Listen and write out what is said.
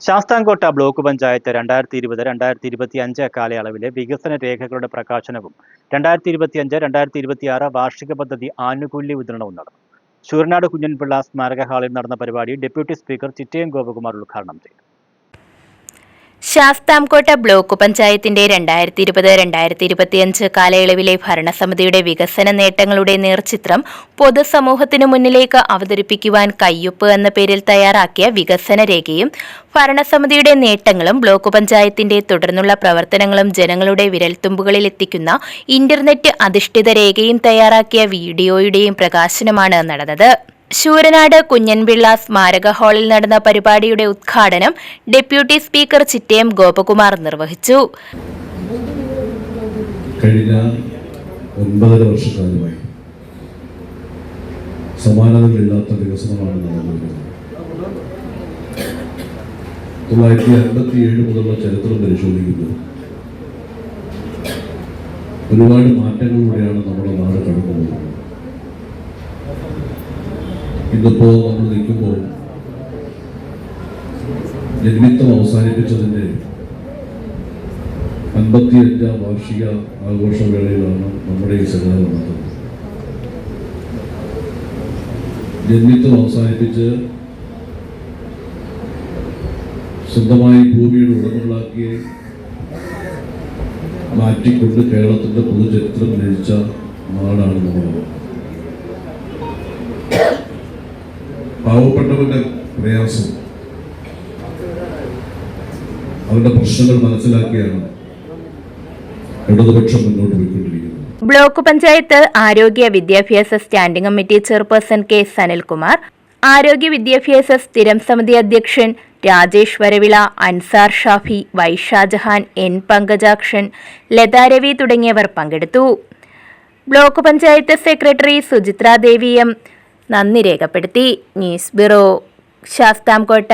Sasthamkotta block panchayat രണ്ടായിരത്തി ഇരുപത് രണ്ടായിരത്തി ഇരുപത്തി അഞ്ച് കാലയളവിലെ വികസന രേഖകളുടെ പ്രകാശനവും രണ്ടായിരത്തി ഇരുപത്തി അഞ്ച് രണ്ടായിരത്തി ഇരുപത്തി ആറ് വാർഷിക പദ്ധതി ആനുകൂല്യ വിതരണവും നടന്നു. ശൂരനാട് കുഞ്ഞൻപിള്ള സ്മാരക ഹാളിൽ നടന്ന പരിപാടി ഡെപ്യൂട്ടി സ്പീക്കർ ചിറ്റയം ഗോപകുമാർ ഉദ്ഘാടനം ചെയ്തു. ശാസ്താംകോട്ട ബ്ലോക്ക് പഞ്ചായത്തിന്റെ രണ്ടായിരത്തി ഇരുപത് രണ്ടായിരത്തി ഇരുപത്തിയഞ്ച് കാലയളവിലെ ഭരണസമിതിയുടെ വികസന നേട്ടങ്ങളുടെ നേർചിത്രം പൊതുസമൂഹത്തിനു മുന്നിലേക്ക് അവതരിപ്പിക്കുവാൻ കയ്യൊപ്പ് എന്ന പേരിൽ തയ്യാറാക്കിയ വികസന രേഖയും ഭരണസമിതിയുടെ നേട്ടങ്ങളും ബ്ലോക്ക് പഞ്ചായത്തിന്റെ തുടർന്നുള്ള പ്രവർത്തനങ്ങളും ജനങ്ങളുടെ വിരൽത്തുമ്പുകളിൽ എത്തിക്കുന്ന ഇന്റർനെറ്റ് അധിഷ്ഠിത രേഖയും തയ്യാറാക്കിയ വീഡിയോയുടെയും പ്രകാശനമാണ് നടന്നത്. ശൂരനാട് കുഞ്ഞൻപിള്ള സ്മാരക ഹാളിൽ നടന്ന പരിപാടിയുടെ ഉദ്ഘാടനം ഡെപ്യൂട്ടി സ്പീക്കർ ചിറ്റയം ഗോപകുമാർ നിർവഹിച്ചു. കഴിഞ്ഞ ഒൻപതര വർഷക്കാലമായി സമാനതകളില്ലാത്ത വികസനമാണ് നടന്നുവരുന്നത് തൊള്ളായിരത്തി അൻപത്തി മുതലുള്ള ചരിത്രം പരിശോധിക്കുന്നു ഒരുപാട് മാറ്റങ്ങളിലൂടെയാണ് നമ്മുടെ നാട് കടന്നു ഇന്നിപ്പോൾ നമ്മൾ നിൽക്കുമ്പോൾ ജന്മിത്വം അവസാനിപ്പിച്ചതിന്റെ അൻപത്തിയഞ്ചാം വാർഷിക ആഘോഷവേളയിലാണ് നമ്മുടെ ഈ സെമിനാർ നടത്തുന്നത്. ജന്മിത്വം അവസാനിപ്പിച്ച് സ്വന്തമായി ഭൂമിയുടെ ഉടമകളാക്കി മാറ്റിക്കൊണ്ട് കേരളത്തിന്റെ പൊതുചരിത്രം രചിച്ച നാടാണ് നമ്മുടെ പാവപ്പെട്ടവന്റെ പ്രയാസം. അവരുടെ പ്രശ്നങ്ങൾ മനസ്സിലാക്കിയാണ് ഇടതുപക്ഷം മുന്നോട്ട് പോയിക്കൊണ്ടിരിക്കുന്നത്. ബ്ലോക്ക് പഞ്ചായത്ത് ആരോഗ്യ വിദ്യാഭ്യാസ standing committee chairperson K Sanilkumar ആരോഗ്യ വിദ്യാഭ്യാസ സ്ഥിരം സമിതി അധ്യക്ഷൻ രാജേഷ് വരവിള അൻസാർ ഷാഫി വൈഷാജഹാൻ എൻ പങ്കജാക്ഷൻ ലതാരവി തുടങ്ങിയവർ പങ്കെടുത്തു. Block panchayat secretary Suchitra Devi M നന്ദി രേഖപ്പെടുത്തി. News bureau Sasthamcotta.